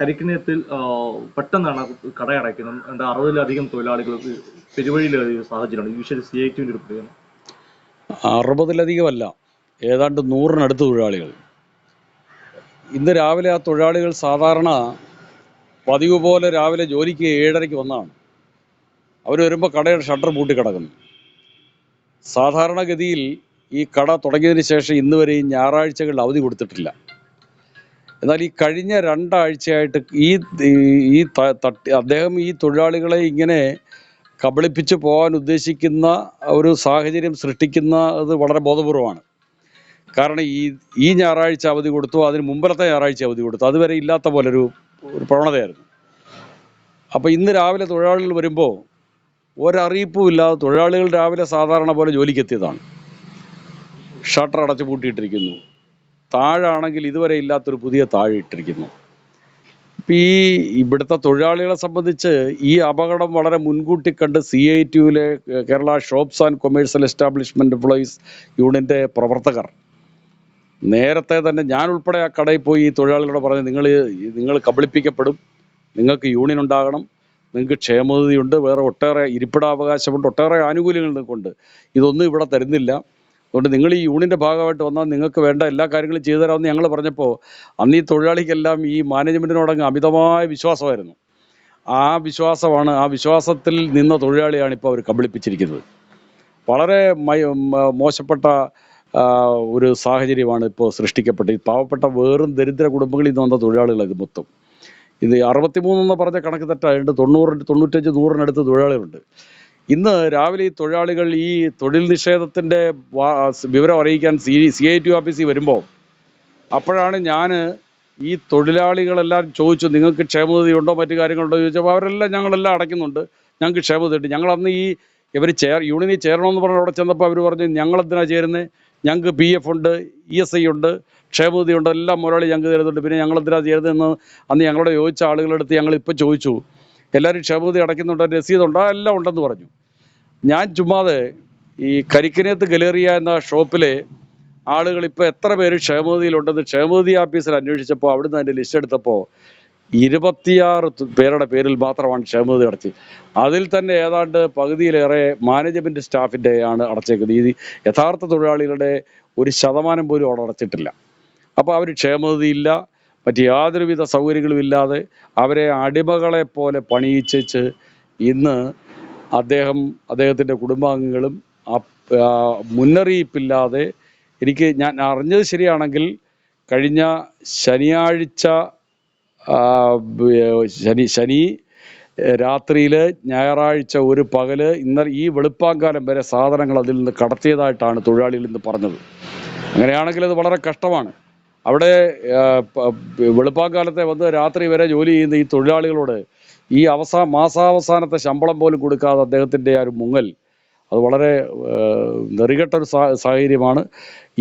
കരിക്കിനത്തിൽ പെട്ടെന്നാണ് കട അടയ്ക്കുന്നത് എന്താ അറുപതിലധികം തൊഴിലാളികൾ പെരുവഴിയിൽ സാഹചര്യമാണ്. യൂഷ്വലി സി ഐ ടിന്റെ ഒരു പ്രതികരണം. അറുപതിലധികമല്ല ഏതാണ്ട് നൂറിനടുത്ത് തൊഴിലാളികൾ. ഇന്ന് രാവിലെ ആ തൊഴിലാളികൾ സാധാരണ പതിവ് പോലെ രാവിലെ ജോലിക്ക് ഏഴരയ്ക്ക് വന്നാണ്. അവർ വരുമ്പോൾ കടയുടെ ഷട്ടർ പൂട്ടി കിടക്കുന്നു. സാധാരണഗതിയിൽ ഈ കട തുടങ്ങിയതിന് ശേഷം ഇന്ന് വരെയും ഞായറാഴ്ചകളിൽ അവധി കൊടുത്തിട്ടില്ല. എന്നാൽ ഈ കഴിഞ്ഞ രണ്ടാഴ്ചയായിട്ട് ഈ ഈ തട്ടി അദ്ദേഹം ഈ തൊഴിലാളികളെ ഇങ്ങനെ കബളിപ്പിച്ച് പോകാൻ ഉദ്ദേശിക്കുന്ന ഒരു സാഹചര്യം സൃഷ്ടിക്കുന്ന അത് വളരെ ബോധപൂർവമാണ്. കാരണം ഈ ഈ ഞായറാഴ്ച അവധി കൊടുത്തു അതിന് മുമ്പത്തെ ഞായറാഴ്ച അവധി കൊടുത്തു. അതുവരെ ഇല്ലാത്ത പോലെ ഒരു ഒരു പ്രവണതയായിരുന്നു. അപ്പോൾ ഇന്ന് രാവിലെ തൊഴിലാളികൾ വരുമ്പോൾ ഒരറിയിപ്പും ഇല്ലാതെ തൊഴിലാളികൾ രാവിലെ സാധാരണ പോലെ ജോലിക്കെത്തിയതാണ്. ഷട്ടർ അടച്ചു പൂട്ടിയിട്ടിരിക്കുന്നു. താഴാണെങ്കിൽ ഇതുവരെ ഇല്ലാത്തൊരു പുതിയ താഴെ ഇട്ടിരിക്കുന്നു ഈ ഇവിടുത്തെ തൊഴിലാളികളെ സംബന്ധിച്ച് ഈ അപകടം വളരെ മുൻകൂട്ടി കണ്ട് C I ടിയുവിലെ Kerala shops and commercial establishment employees യൂണിയന്റെ പ്രവർത്തകർ. നേരത്തെ തന്നെ ഞാൻ ഉൾപ്പെടെ ആ കടയിൽ പോയി ഈ തൊഴിലാളികളോട് പറഞ്ഞു നിങ്ങൾ നിങ്ങൾ കബളിപ്പിക്കപ്പെടും നിങ്ങൾക്ക് യൂണിയൻ ഉണ്ടാകണം നിങ്ങൾക്ക് ക്ഷേമനിധിയുണ്ട് വേറെ ഒട്ടേറെ ഇരിപ്പിടാവകാശമുണ്ട് ഒട്ടേറെ ആനുകൂല്യങ്ങൾ നിങ്ങൾക്കുണ്ട്. ഇതൊന്നും ഇവിടെ തരുന്നില്ല. അതുകൊണ്ട് നിങ്ങൾ ഈ യൂണിയന്റെ ഭാഗമായിട്ട് വന്നാൽ നിങ്ങൾക്ക് വേണ്ട എല്ലാ കാര്യങ്ങളും ചെയ്തു തരാമെന്ന് ഞങ്ങൾ പറഞ്ഞപ്പോൾ അന്ന് ഈ തൊഴിലാളിക്കെല്ലാം ഈ മാനേജ്മെന്റിനോടങ്ങ് അമിതമായ വിശ്വാസമായിരുന്നു. ആ വിശ്വാസമാണ് ആ വിശ്വാസത്തിൽ നിന്ന തൊഴിലാളിയാണ് ഇപ്പോൾ അവർ കബളിപ്പിച്ചിരിക്കുന്നത്. വളരെ മോശപ്പെട്ട ഒരു സാഹചര്യമാണ് ഇപ്പോൾ സൃഷ്ടിക്കപ്പെട്ടത്. പാവപ്പെട്ട വേറും ദരിദ്ര കുടുംബങ്ങളിൽ നിന്ന് വന്ന തൊഴിലാളികൾ ഇത് മൊത്തം. ഇത് അറുപത്തിമൂന്നെന്ന് പറഞ്ഞ കണക്ക് തെറ്റായിട്ട് തൊണ്ണൂറ് തൊണ്ണൂറ്റഞ്ച് നൂറിനടുത്ത് തൊഴിലാളികളുണ്ട്. ഇന്ന് രാവിലെ ഈ തൊഴിലാളികൾ ഈ തൊഴിൽ നിഷേധത്തിന്റെ വിവരം അറിയിക്കാൻ സി സി ഐ ടി ഓഫീസിൽ വരുമ്പോൾ അപ്പോഴാണ് ഞാൻ ഈ തൊഴിലാളികളെല്ലാം ചോദിച്ചു നിങ്ങൾക്ക് ക്ഷേമനിധി ഉണ്ടോ? മറ്റു കാര്യങ്ങളുണ്ടോ? ചോദിച്ചപ്പോൾ അവരെല്ലാം ഞങ്ങളെല്ലാം അടയ്ക്കുന്നുണ്ട്. ഞങ്ങൾക്ക് ക്ഷേമതയുണ്ട് ഞങ്ങൾ അന്ന് ഈ ഇവർ ചേർ യൂണിയനിൽ ചേരണമെന്ന് പറഞ്ഞ് അവിടെ ചെന്നപ്പോൾ അവർ പറഞ്ഞു ഞങ്ങളെന്തിനാണ് ചേരുന്നത് ഞങ്ങൾക്ക് പി എഫ് ഉണ്ട് ഇ എസ് ഐ ഉണ്ട് ക്ഷേമനിധി ഉണ്ട് എല്ലാം മുതലാളി ഞങ്ങൾക്ക് തരുന്നുണ്ട്. പിന്നെ ഞങ്ങളെന്തിനാണ് ചേരുന്നതെന്ന് അന്ന് ഞങ്ങളോട് ചോദിച്ച ആളുകളെടുത്ത് ഞങ്ങൾ ഇപ്പോൾ ചോദിച്ചു. എല്ലാവരും ക്ഷേമനിധി അടയ്ക്കുന്നുണ്ട്? രസീതുണ്ടോ? എല്ലാം ഉണ്ടെന്ന് പറഞ്ഞു. ഞാൻ ചുമ്മാതെ ഈ കരിക്കനേത്ത് ഗലേറിയ എന്ന ഷോപ്പിലെ ആളുകൾ ഇപ്പോൾ എത്ര പേര് ക്ഷേമനിധിയിലുണ്ടെന്ന് ക്ഷേമനിധി ഓഫീസിൽ അന്വേഷിച്ചപ്പോൾ അവിടുന്ന് അതിന്റെ ലിസ്റ്റ് എടുത്തപ്പോൾ ഇരുപത്തിയാറ് പേരുടെ പേരിൽ മാത്രമാണ് ക്ഷേമനിധി അടച്ചത് അതിൽ തന്നെ ഏതാണ്ട് പകുതിയിലേറെ മാനേജ്മെന്റ് സ്റ്റാഫിന്റെ ആണ് അടച്ചേക്കുന്നത്. ഈ യഥാർത്ഥ തൊഴിലാളികളുടെ ഒരു ശതമാനം പോലും അവിടെ അടച്ചിട്ടില്ല. അപ്പോൾ അവർ ക്ഷേമനിധിയില്ല മറ്റ് യാതൊരുവിധ സൗകര്യങ്ങളും ഇല്ലാതെ അവരെ അടിമകളെ പോലെ പണിയിച്ചേച്ച് ഇന്ന് അദ്ദേഹം അദ്ദേഹത്തിന്റെ കുടുംബാംഗങ്ങളും മുന്നറിയിപ്പില്ലാതെ എനിക്ക് ഞാൻ അറിഞ്ഞത് ശരിയാണെങ്കിൽ കഴിഞ്ഞ ശനിയാഴ്ച ശനി ശനി രാത്രിയിൽ ഞായറാഴ്ച ഒരു പകൽ ഇന്ന ഈ വെളുപ്പാങ്കാലം വരെ സാധനങ്ങൾ അതിൽ നിന്ന് കടത്തിയതായിട്ടാണ് തൊഴിലാളികൾ ഇന്ന് പറഞ്ഞത്. അങ്ങനെയാണെങ്കിൽ അത് വളരെ കഷ്ടമാണ്. അവിടെ വെളുപ്പാക്കാലത്തെ വന്ന് രാത്രി വരെ ജോലി ചെയ്യുന്ന ഈ തൊഴിലാളികളോട് ഈ അവസാ മാസാവസാനത്തെ ശമ്പളം പോലും കൊടുക്കാതെ അദ്ദേഹത്തിന്റെ ആ ഒരു മുങ്ങൽ അത് വളരെ നെറികെട്ട ഒരു സാഹചര്യമാണ്.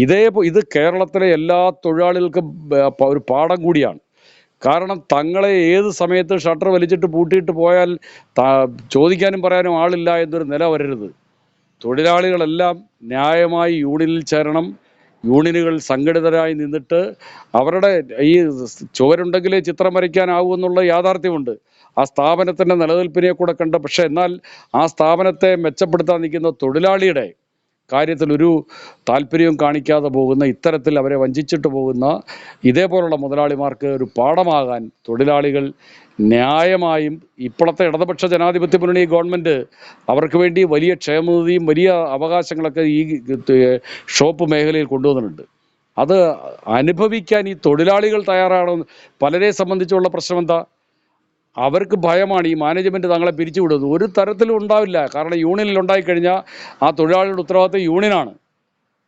ഇതേ ഇത് കേരളത്തിലെ എല്ലാ തൊഴിലാളികൾക്കും ഒരു പാഠം കൂടിയാണ്. കാരണം തങ്ങളെ ഏത് സമയത്ത് ഷട്ടർ വലിച്ചിട്ട് പൂട്ടിയിട്ട് പോയാൽ ചോദിക്കാനും പറയാനും ആളില്ല എന്നൊരു നില വരരുത്. തൊഴിലാളികളെല്ലാം ന്യായമായി യൂണിയനിൽ ചേരണം. യൂണിയനുകൾ സംഘടിതരായി നിന്നിട്ട് അവരുടെ ഈ ചുവരുണ്ടെങ്കിലേ ചിത്രം വരയ്ക്കാനാവൂ എന്നുള്ള യാഥാർത്ഥ്യമുണ്ട്. ആ സ്ഥാപനത്തിന്റെ നിലനിൽപ്പിനെ കൂടെ കണ്ട് പക്ഷേ എന്നാൽ ആ സ്ഥാപനത്തെ മെച്ചപ്പെടുത്താൻ നിൽക്കുന്ന തൊഴിലാളിയുടെ കാര്യത്തിൽ ഒരു താല്പര്യവും കാണിക്കാതെ പോകുന്ന ഇത്തരത്തിൽ അവരെ വഞ്ചിച്ചിട്ട് പോകുന്ന ഇതേപോലുള്ള മുതലാളിമാർക്ക് ഒരു പാഠമാകാൻ തൊഴിലാളികൾ ന്യായമായും ഇപ്പോഴത്തെ ഇടതുപക്ഷ ജനാധിപത്യ മുന്നണി ഗവൺമെന്റ് അവർക്ക് വേണ്ടി വലിയ ക്ഷേമനിധിയും വലിയ അവകാശങ്ങളൊക്കെ ഈ ഷോപ്പ് മേഖലയിൽ കൊണ്ടുവന്നിട്ടുണ്ട്. അത് അനുഭവിക്കാൻ ഈ തൊഴിലാളികൾ തയ്യാറാണോ? പലരെ സംബന്ധിച്ചുള്ള പ്രശ്നം എന്താ അവർക്ക് ഭയമാണ് ഈ മാനേജ്മെന്റ് തങ്ങളെ പിരിച്ചുവിടുന്നത് ഒരു തരത്തിലും ഉണ്ടാവില്ല. കാരണം യൂണിയനിൽ ഉണ്ടായിക്കഴിഞ്ഞാൽ ആ തൊഴിലാളിയുടെ ഉത്തരവാദിത്തം യൂണിയനാണ്.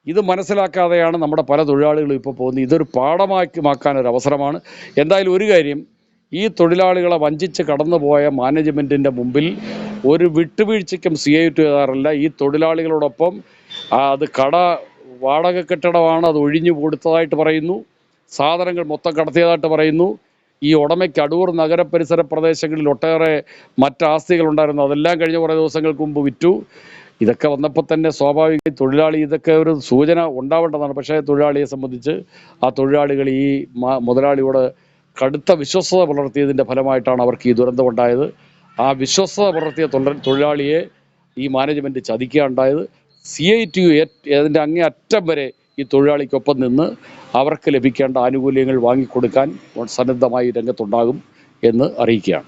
ഇത് മനസ്സിലാക്കാതെയാണ് നമ്മുടെ പല തൊഴിലാളികളും ഇപ്പോൾ പോകുന്നത്. ഇതൊരു പാഠമാക്കി മാക്കാൻ ഒരു അവസരമാണ്. എന്തായാലും ഒരു കാര്യം ഈ തൊഴിലാളികളെ വഞ്ചിച്ച് കടന്നുപോയ മാനേജ്മെന്റിന്റെ മുമ്പിൽ ഒരു വിട്ടുവീഴ്ചയ്ക്കും സി ഐ ടി ഈ തൊഴിലാളികളോടൊപ്പം അത് കട വാടക കെട്ടിടമാണ് അത് ഒഴിഞ്ഞു കൊടുത്തതായിട്ട് പറയുന്നു. സാധനങ്ങൾ മൊത്തം കടത്തിയതായിട്ട് പറയുന്നു. ഈ ഉടമയ്ക്ക് അടൂർ നഗരപരിസര പ്രദേശങ്ങളിൽ ഒട്ടേറെ മറ്റ് ആസ്തികളുണ്ടായിരുന്നു അതെല്ലാം കഴിഞ്ഞ കുറേ ദിവസങ്ങൾക്ക് മുമ്പ് വിറ്റു. ഇതൊക്കെ വന്നപ്പോൾ തന്നെ സ്വാഭാവിക തൊഴിലാളി ഇതൊക്കെ ഒരു സൂചന ഉണ്ടാവേണ്ടതാണ്. പക്ഷേ തൊഴിലാളിയെ സംബന്ധിച്ച് ആ തൊഴിലാളികൾ ഈ മുതലാളിയോട് കടുത്ത വിശ്വസത പുലർത്തിയതിന്റെ ഫലമായിട്ടാണ് അവർക്ക് ഈ ദുരന്തമുണ്ടായത് ആ വിശ്വസത പുലർത്തിയ തൊഴിലാളിയെ ഈ മാനേജ്മെന്റ് ചതിക്കുകയുണ്ടായത് സി ഐ ടി യു അതിന്റെ അങ്ങേ അറ്റം വരെ ഈ തൊഴിലാളിക്കൊപ്പം നിന്ന് അവർക്ക് ലഭിക്കേണ്ട ആനുകൂല്യങ്ങൾ വാങ്ങിക്കൊടുക്കാൻ സന്നദ്ധമായി രംഗത്തുണ്ടാകും എന്ന് അറിയിക്കുകയാണ്.